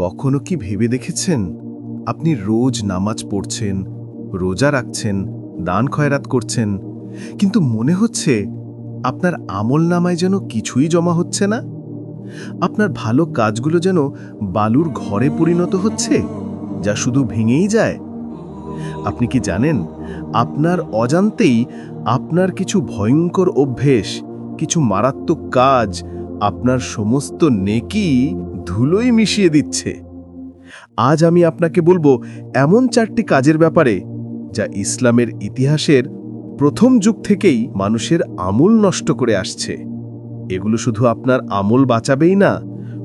কখনো কি ভেবে দেখেছেন? আপনি রোজ নামাজ পড়ছেন, রোজা রাখছেন, দান খয়রাত করছেন, কিন্তু মনে হচ্ছে আপনার আমল নামায় যেন কিছুই জমা হচ্ছে না? আপনার ভালো কাজগুলো যেন বালুর ঘরে পরিণত হচ্ছে, যা শুধু ভেঙেই যায়? আপনি কি জানেন, আপনার অজান্তেই আপনার কিছু ভয়ঙ্কর অভ্যেস, কিছু মারাত্মক কাজ আপনার সমস্ত নেকি ধুলোই মিশিয়ে দিচ্ছে। আজ আমি আপনাকে বলব এমন চারটি কাজের ব্যাপারে যা ইসলামের ইতিহাসের প্রথম যুগ থেকেই মানুষের আমূল নষ্ট করে আসছে। এগুলো শুধু আপনার আমল বাঁচাবেই না,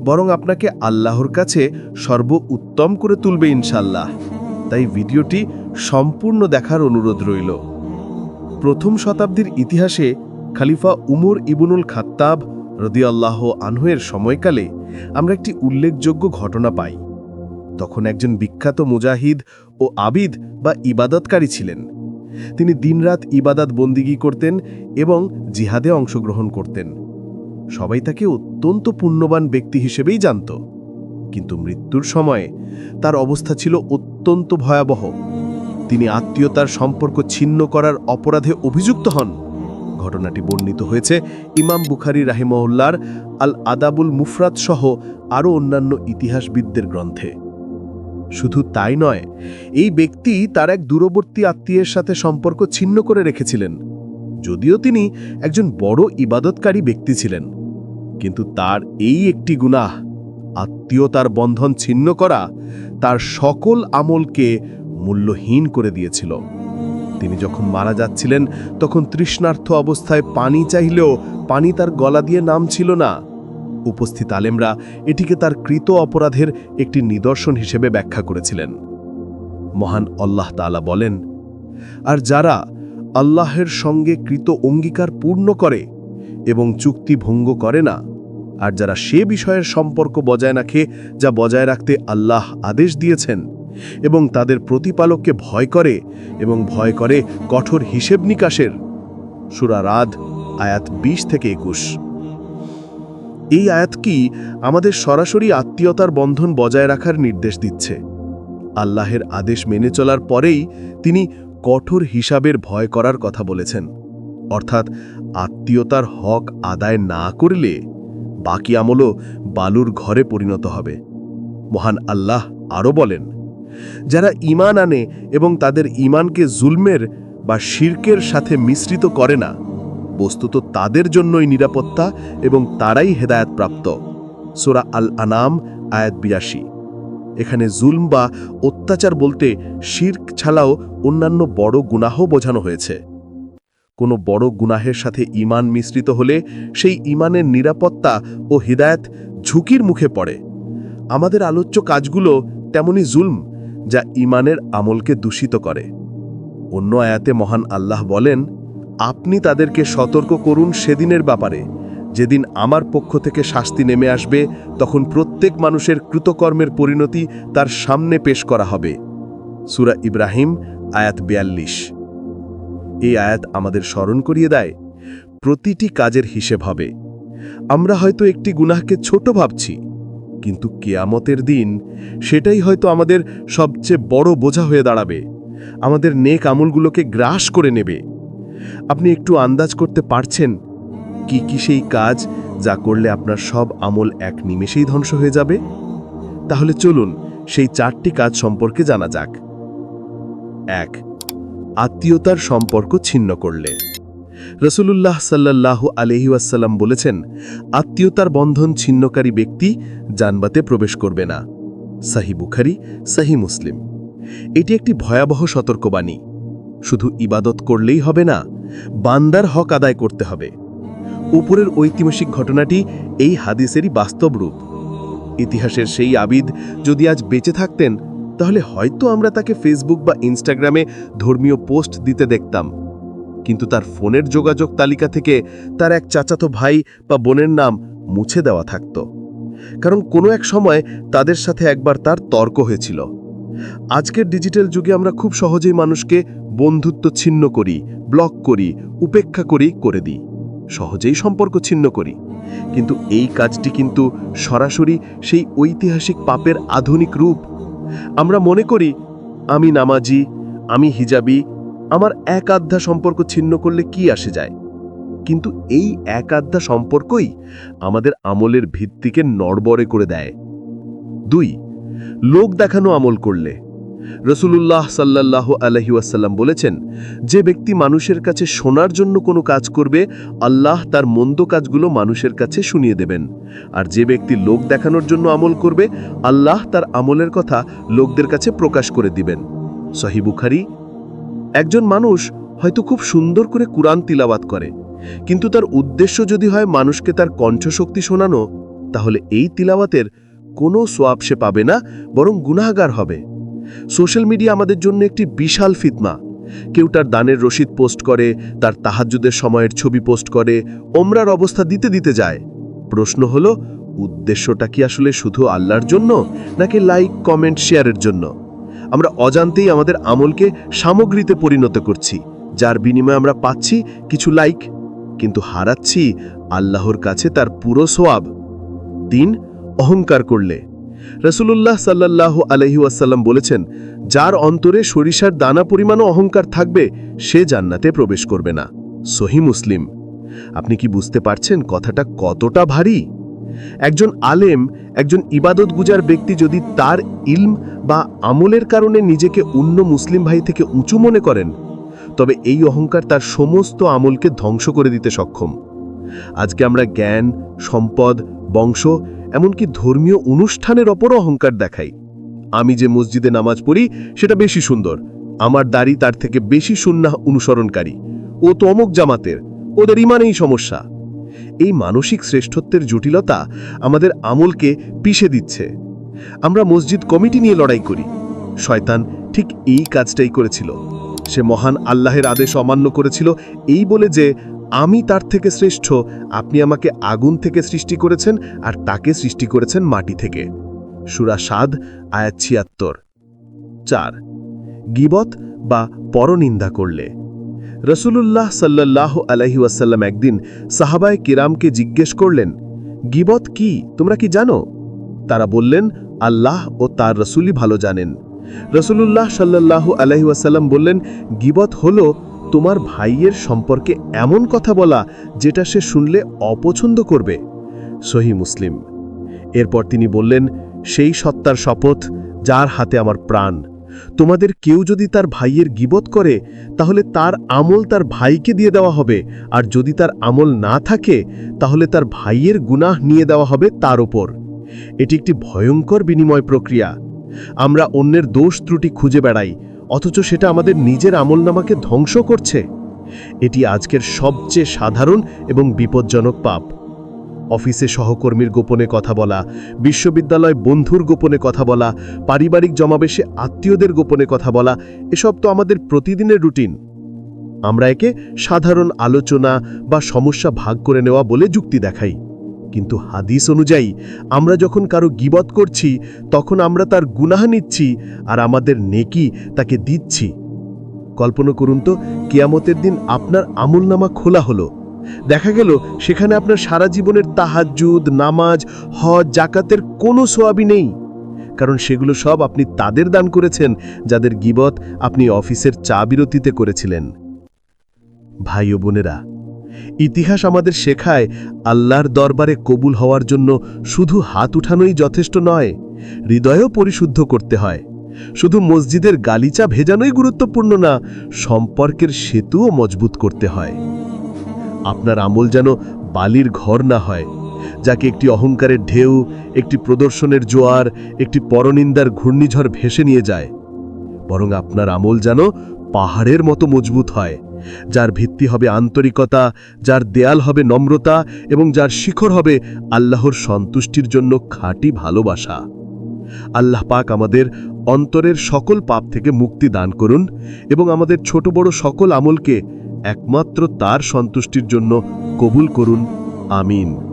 বরং আপনাকে আল্লাহর কাছে সর্ব উত্তম করে তুলবে ইনশাল্লাহ তাই ভিডিওটি সম্পূর্ণ দেখার অনুরোধ রইল। প্রথম শতাব্দীর ইতিহাসে খালিফা উমর ইবনুল খাত্তাব রদিয়াল্লাহ আনহুয়ের সময়কালে আমরা একটি উল্লেখযোগ্য ঘটনা পাই। তখন একজন বিখ্যাত মুজাহিদ ও আবিদ বা ইবাদতকারী ছিলেন। তিনি দিনরাত ইবাদাত বন্দিগি করতেন এবং জিহাদে অংশগ্রহণ করতেন। সবাই তাকে অত্যন্ত পুণ্যবান ব্যক্তি হিসেবেই জানত। কিন্তু মৃত্যুর সময়ে তার অবস্থা ছিল অত্যন্ত ভয়াবহ। তিনি আত্মীয়তার সম্পর্ক ছিন্ন করার অপরাধে অভিযুক্ত হন। ঘটনাটি বর্ণিত হয়েছে। ইমাম বুখারি রাহিমহল্লার আল আদাবুল মুফরাত সহ আরও অন্যান্য ইতিহাসবিদদের গ্রন্থে। শুধু তাই নয়, এই ব্যক্তি তার এক দূরবর্তী আত্মীয়ের সাথে সম্পর্ক ছিন্ন করে রেখেছিলেন। যদিও তিনি একজন বড় ইবাদতকারী ব্যক্তি ছিলেন, কিন্তু তার এই একটি গুনাহ, আত্মীয়তার বন্ধন ছিন্ন করা, তার সকল আমলকে মূল্যহীন করে দিয়েছিল। তিনি যখন মারা যাচ্ছিলেন, তখন তৃষ্ণার্থ অবস্থায় পানি চাইলেও পানি তার গলা দিয়ে নাম ছিল না। উপস্থিত আলেমরা এটিকে তার কৃত অপরাধের একটি নিদর্শন হিসেবে ব্যাখ্যা করেছিলেন। মহান আল্লাহ তাআলা বলেন, আর যারা আল্লাহের সঙ্গে কৃত অঙ্গীকার পূর্ণ করে এবং চুক্তি ভঙ্গ করে না, আর যারা সে বিষয়ের সম্পর্ক বজায় রাখে যা বজায় রাখতে আল্লাহ আদেশ দিয়েছেন এবং তাদের প্রতিপালককে ভয় করে এবং ভয় করে কঠোর হিসেব নিকাশের। সুরা রাদ, আয়াত ২০ থেকে একুশ। এই আয়াত কি আমাদের সরাসরি আত্মীয়তার বন্ধন বজায় রাখার নির্দেশ দিচ্ছে? আল্লাহের আদেশ মেনে চলার পরেই তিনি কঠোর হিসাবের ভয় করার কথা বলেছেন। অর্থাৎ আত্মীয়তার হক আদায় না করলে বাকি আমলও বালুর ঘরে পরিণত হবে। মহান আল্লাহ আরও বলেন যারা ঈমান আনে এবং তাদের ঈমানকে জুলমের বা শির্কের সাথে মিশ্রিত করে না, বস্তুত তাদের জন্যই নিরাপত্তা এবং তারাই হেদায়াতপ্রাপ্ত। সোরা আল আনাম আয়াত বিরাশি। এখানে জুলম বা অত্যাচার বলতে শির্ক ছাড়াও অন্যান্য বড় গুনাহ বোঝানো হয়েছে। কোনো বড় গুনাহের সাথে ঈমান মিশ্রিত হলে সেই ঈমানের নিরাপত্তা ও হিদায়াত ঝুঁকির মুখে পড়ে। আমাদের আলোচ্য কাজগুলো তেমনি জুলম যা ঈমানের আমলকে দূষিত করে। অন্য আয়াতে মহান আল্লাহ বলেন, আপনি তাদেরকে সতর্ক করুন সেদিনের ব্যাপারে। যেদিন আমার পক্ষ থেকে শাস্তি নেমে আসবে, তখন প্রত্যেক মানুষের কৃতকর্মের পরিণতি তার সামনে পেশ করা হবে। সুরা ইব্রাহিম, আয়াত বিয়াল্লিশ। এই আয়াত আমাদের স্মরণ করিয়ে দেয়, প্রতিটি কাজের হিসেব হবে। আমরা হয়তো একটি গুনাহকে ছোট ভাবছি কিন্তু কেয়ামতের দিন সেটাই হয়তো আমাদের সবচেয়ে বড় বোঝা হয়ে দাঁড়াবে। আমাদের নেক আমলগুলোকে গ্রাস করে নেবে। আপনি একটু আন্দাজ করতে পারছেন কি কি সেই কাজ যা করলে আপনার সব আমল এক নিমেষেই ধ্বংস হয়ে যাবে? তাহলে চলুন সেই চারটি কাজ সম্পর্কে জানা যাক। এক, আত্মীয়তার সম্পর্ক ছিন্ন করলে। রসুলুল্লাহ সাল্লাহ আলহিউসাল্লাম বলেছেন, আত্মীয়তার বন্ধন ছিন্নকারী ব্যক্তি জানবাতে প্রবেশ করবে না। সাহি বুখারি, সাহি মুসলিম। এটি একটি ভয়াবহ সতর্কবাণী। শুধু ইবাদত করলেই হবে না, বান্দার হক আদায় করতে হবে। উপরের ঐতিহাসিক ঘটনাটি এই হাদিসেরই বাস্তব রূপ। ইতিহাসের সেই আবিদ যদি আজ বেঁচে থাকতেন, তাহলে হয়তো আমরা তাকে ফেসবুক বা ইনস্টাগ্রামে ধর্মীয় পোস্ট দিতে দেখতাম। কিন্তু তার ফোনের যোগাযোগ তালিকা থেকে তার এক চাচাতো ভাই বা বোনের নাম মুছে দেওয়া থাকত। কারণ কোনো এক সময় তাদের সাথে একবার তার তর্ক হয়েছিল। আজকের ডিজিটাল যুগে আমরা খুব সহজেই মানুষকে বন্ধুত্ব ছিন্ন করি, ব্লক করি, উপেক্ষা করি, করে দিই। সহজেই সম্পর্ক ছিন্ন করি। কিন্তু এই কাজটি কিন্তু সরাসরি সেই ঐতিহাসিক পাপের আধুনিক রূপ। আমরা মনে করি, আমি নামাজি, আমি হিজাবি আমার এক আধ্যা সম্পর্ক ছিন্ন করলে কি আসে যায়? কিন্তু এই এক আধ্যা সম্পর্কই আমাদের আমলের ভিত্তিকে নড়বড়ে করে দেয়। দুই, লোক দেখানো আমল করলে। রসুলুল্লাহ সাল্লাহ আলহি ওয়াসাল্লাম বলেছেন, যে ব্যক্তি মানুষের কাছে শোনার জন্য কোনো কাজ করবে, আল্লাহ তার মন্দ কাজগুলো মানুষের কাছে শুনিয়ে দেবেন। আর যে ব্যক্তি লোক দেখানোর জন্য আমল করবে, আল্লাহ তার আমলের কথা লোকদের কাছে প্রকাশ করে দিবেন। সহি বুখারি একজন মানুষ হয়তো খুব সুন্দর করে কুরআন তিলাবাত করে, কিন্তু তার উদ্দেশ্য যদি হয় মানুষকে তার কণ্ঠশক্তি শোনানো, তাহলে এই তিলাওয়াতের কোনো সোয়াব সে পাবে না, বরং গুনাহগার হবে। সোশ্যাল মিডিয়া আমাদের জন্য একটি বিশাল ফিতনা। কেউ তার দানের রসিদ পোস্ট করে, তার তাহাজ্জুদের সময়ের ছবি পোস্ট করে, ওমরার অবস্থা দিতে দিতে যায়। প্রশ্ন হলো, উদ্দেশ্যটা কি আসলে শুধু আল্লাহর জন্য, নাকি লাইক, কমেন্ট, শেয়ারের জন্য? আমরা অজান্তেই আমাদের আমলকে সামগ্রীতে পরিণত করছি, যার বিনিময়ে আমরা পাচ্ছি কিছু লাইক, কিন্তু হারাচ্ছি আল্লাহর কাছে তার পুরো সোয়াব। তিন, অহংকার করলে। রসুল্লাহ সাল্লাহ আলহি ওয়াসাল্লাম বলেছেন, যার অন্তরে সরিষার দানা পরিমাণও অহংকার থাকবে, সে জান্নাতে প্রবেশ করবে না। সহি মুসলিম। আপনি কি বুঝতে পারছেন কথাটা কতটা ভারী? একজন আলেম, একজন ইবাদত গুজার ব্যক্তি যদি তার ইলম বা আমলের কারণে নিজেকে অন্য মুসলিম ভাই থেকে উঁচু মনে করেন, তবে এই অহংকার তার সমস্ত আমলকে ধ্বংস করে দিতে সক্ষম। আজকে আমরা জ্ঞান, সম্পদ, বংশ, এমনকি ধর্মীয় অনুষ্ঠানের ওপরও অহংকার দেখাই। আমি যে মসজিদে নামাজ পড়ি, সেটা বেশি সুন্দর। আমার দাড়ি তার থেকে বেশি সুন্নাহ অনুসরণকারী। ও তো অমুক জামাতের। ওদের ইমানেই সমস্যা। এই মানসিক শ্রেষ্ঠত্বের জটিলতা আমাদের আমলকে পিষে দিচ্ছে। আমরা মসজিদ কমিটি নিয়ে লড়াই করি। শয়তান ঠিক এই কাজটাই করেছিল। সে মহান আল্লাহের আদেশ অমান্য করেছিল এই বলে যে, আমি তার থেকে শ্রেষ্ঠ, আপনি আমাকে আগুন থেকে সৃষ্টি করেছেন আর তাকে সৃষ্টি করেছেন মাটি থেকে। সুরা সাদ, আয়াত ছিয়াত্তর। চার, গিবত বা পরনিন্দা করলে। রসুলুল্লাহ সাল্লাহ আলহি ওয়াসাল্লাম একদিন সাহাবায় কিরামকে জিজ্ঞেস করলেন, গিবত কি? তোমরা কি জানো? তারা বললেন, আল্লাহ ও তার রসুলই ভালো জানেন। রসুলুল্লাহ সাল্লাহ আলহি ওয়াসাল্লাম বললেন, গিবত হল তোমার ভাইয়ের সম্পর্কে এমন কথা বলা যেটা সে শুনলে অপছন্দ করবে। সহি মুসলিম। এরপর তিনি বললেন, সেই সত্তার শপথ যার হাতে আমার প্রাণ। তোমাদের কেউ যদি তার ভাইয়ের গিবত করে, তাহলে তার আমল তার ভাইকে দিয়ে দেওয়া হবে। আর যদি তার আমল না থাকে, তাহলে তার ভাইয়ের গুনাহ নিয়ে দেওয়া হবে তার ওপর এটি একটি ভয়ঙ্কর বিনিময় প্রক্রিয়া। আমরা অন্যের দোষ ত্রুটি খুঁজে বেড়াই, অথচ সেটা আমাদের নিজের আমলনামাকে ধ্বংস করছে। এটি আজকের সবচেয়ে সাধারণ এবং বিপজ্জনক পাপ। অফিসে সহকর্মীর গোপনে কথা বলা, বিশ্ববিদ্যালয় বন্ধুর গোপনে কথা বলা, পারিবারিক জমাবেশে আত্মীয়দের গোপনে কথা বলা, এসব তো আমাদের প্রতিদিনের রুটিন। আমরা একে সাধারণ আলোচনা বা সমস্যা ভাগ করে নেওয়া বলে যুক্তি দেখাই। কিন্তু হাদিস অনুযায়ী, আমরা যখন কারও গিবত করছি, তখন আমরা তার গুনাহ নিচ্ছি আর আমাদের নেকি তাকে দিচ্ছি। কল্পনা করুন তো, কিয়ামতের দিন আপনার আমলনামা খোলা হলো। দেখা গেল, সেখানে আপনার সারা জীবনের তাহাজ্জুদ, নামাজ, হজ জাকাতের কোনো সোয়াবি নেই। কারণ সেগুলো সব আপনি তাদের দান করেছেন, যাদের গিবত আপনি অফিসের চা বিরতিতে করেছিলেন। ভাই ও বোনেরা, ইতিহাস আমাদের শেখায়, আল্লাহর দরবারে কবুল হওয়ার জন্য শুধু হাত উঠানোই যথেষ্ট নয়, হৃদয়ও পরিশুদ্ধ করতে হয়। শুধু মসজিদের গালিচা ভেজানোই গুরুত্বপূর্ণ না, সম্পর্কের সেতুও মজবুত করতে হয়। আপনার আমল যেন বালির ঘর না হয়, যাকে একটি অহংকারের ঢেউ, একটি প্রদর্শনের জোয়ার, একটি পরনিন্দার ঘূর্ণিঝড় ভেসে নিয়ে যায়। বরং আপনার আমল যেন পাহাড়ের মতো মজবুত হয়, যার ভিত্তি হবে আন্তরিকতা, যার দেয়াল হবে নম্রতা এবং যার শিখর হবে আল্লাহর সন্তুষ্টির জন্য খাঁটি ভালোবাসা। আল্লাহ পাক আমাদের অন্তরের সকল পাপ থেকে মুক্তি দান করুন এবং আমাদের ছোট বড় সকল আমলকে একমাত্র তার সন্তুষ্টির জন্য কবুল করুন। আমিন।